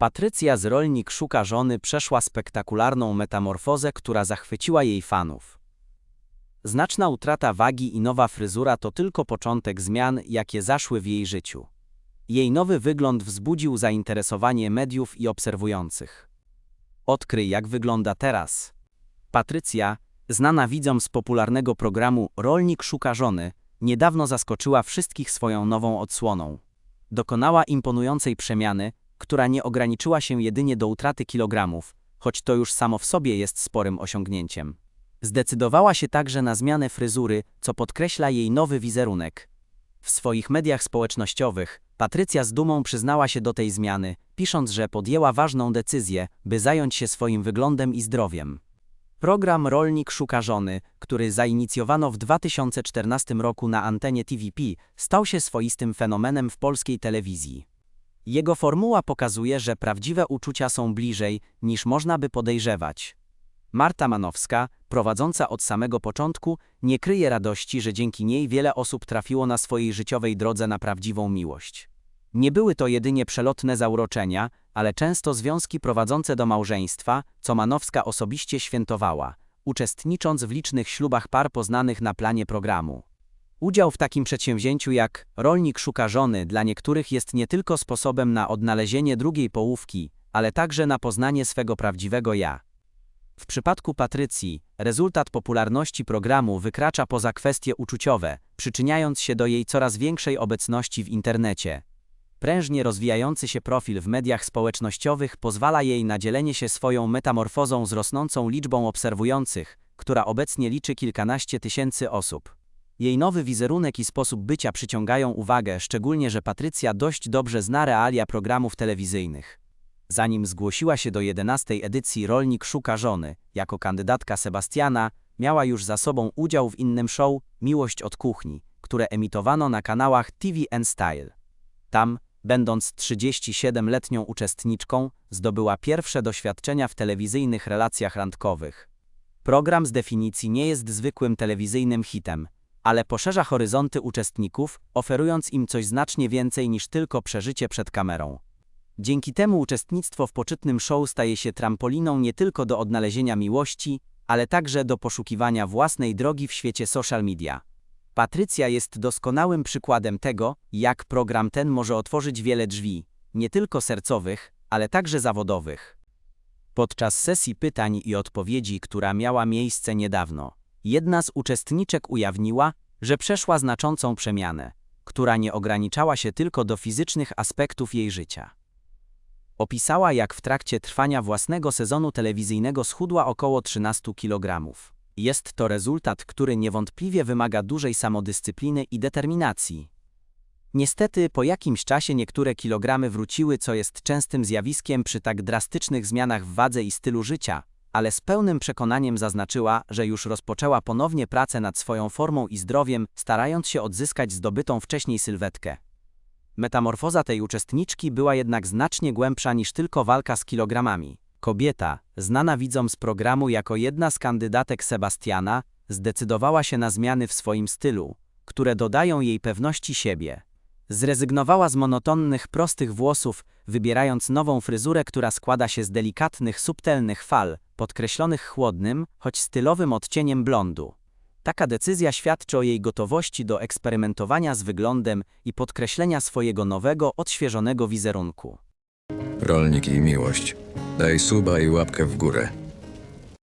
Patrycja z Rolnik szuka żony przeszła spektakularną metamorfozę, która zachwyciła jej fanów. Znaczna utrata wagi i nowa fryzura to tylko początek zmian, jakie zaszły w jej życiu. Jej nowy wygląd wzbudził zainteresowanie mediów i obserwujących. Odkryj, jak wygląda teraz. Patrycja, znana widzom z popularnego programu Rolnik szuka żony, niedawno zaskoczyła wszystkich swoją nową odsłoną. Dokonała imponującej przemiany, która nie ograniczyła się jedynie do utraty kilogramów, choć to już samo w sobie jest sporym osiągnięciem. Zdecydowała się także na zmianę fryzury, co podkreśla jej nowy wizerunek. W swoich mediach społecznościowych Patrycja z dumą przyznała się do tej zmiany, pisząc, że podjęła ważną decyzję, by zająć się swoim wyglądem i zdrowiem. Program Rolnik szuka żony, który zainicjowano w 2014 roku na antenie TVP, stał się swoistym fenomenem w polskiej telewizji. Jego formuła pokazuje, że prawdziwe uczucia są bliżej, niż można by podejrzewać. Marta Manowska, prowadząca od samego początku, nie kryje radości, że dzięki niej wiele osób trafiło na swojej życiowej drodze na prawdziwą miłość. Nie były to jedynie przelotne zauroczenia, ale często związki prowadzące do małżeństwa, co Manowska osobiście świętowała, uczestnicząc w licznych ślubach par poznanych na planie programu. Udział w takim przedsięwzięciu jak rolnik szuka żony dla niektórych jest nie tylko sposobem na odnalezienie drugiej połówki, ale także na poznanie swego prawdziwego ja. W przypadku Patrycji, rezultat popularności programu wykracza poza kwestie uczuciowe, przyczyniając się do jej coraz większej obecności w internecie. Prężnie rozwijający się profil w mediach społecznościowych pozwala jej na dzielenie się swoją metamorfozą z rosnącą liczbą obserwujących, która obecnie liczy kilkanaście tysięcy osób. Jej nowy wizerunek i sposób bycia przyciągają uwagę, szczególnie że Patrycja dość dobrze zna realia programów telewizyjnych. Zanim zgłosiła się do 11 edycji Rolnik szuka żony, jako kandydatka Sebastiana, miała już za sobą udział w innym show Miłość od kuchni, które emitowano na kanałach TVN Style. Tam, będąc 37-letnią uczestniczką, zdobyła pierwsze doświadczenia w telewizyjnych relacjach randkowych. Program z definicji nie jest zwykłym telewizyjnym hitem, ale poszerza horyzonty uczestników, oferując im coś znacznie więcej niż tylko przeżycie przed kamerą. Dzięki temu uczestnictwo w poczytnym show staje się trampoliną nie tylko do odnalezienia miłości, ale także do poszukiwania własnej drogi w świecie social media. Patrycja jest doskonałym przykładem tego, jak program ten może otworzyć wiele drzwi, nie tylko sercowych, ale także zawodowych. Podczas sesji pytań i odpowiedzi, która miała miejsce niedawno, jedna z uczestniczek ujawniła, że przeszła znaczącą przemianę, która nie ograniczała się tylko do fizycznych aspektów jej życia. Opisała, jak w trakcie trwania własnego sezonu telewizyjnego schudła około 13 kg. Jest to rezultat, który niewątpliwie wymaga dużej samodyscypliny i determinacji. Niestety, po jakimś czasie niektóre kilogramy wróciły, co jest częstym zjawiskiem przy tak drastycznych zmianach w wadze i stylu życia, ale z pełnym przekonaniem zaznaczyła, że już rozpoczęła ponownie pracę nad swoją formą i zdrowiem, starając się odzyskać zdobytą wcześniej sylwetkę. Metamorfoza tej uczestniczki była jednak znacznie głębsza niż tylko walka z kilogramami. Kobieta, znana widzom z programu jako jedna z kandydatek Sebastiana, zdecydowała się na zmiany w swoim stylu, które dodają jej pewności siebie. Zrezygnowała z monotonnych, prostych włosów, wybierając nową fryzurę, która składa się z delikatnych, subtelnych fal, podkreślonych chłodnym, choć stylowym odcieniem blondu. Taka decyzja świadczy o jej gotowości do eksperymentowania z wyglądem i podkreślenia swojego nowego, odświeżonego wizerunku. Rolnik i miłość. Daj suba i łapkę w górę.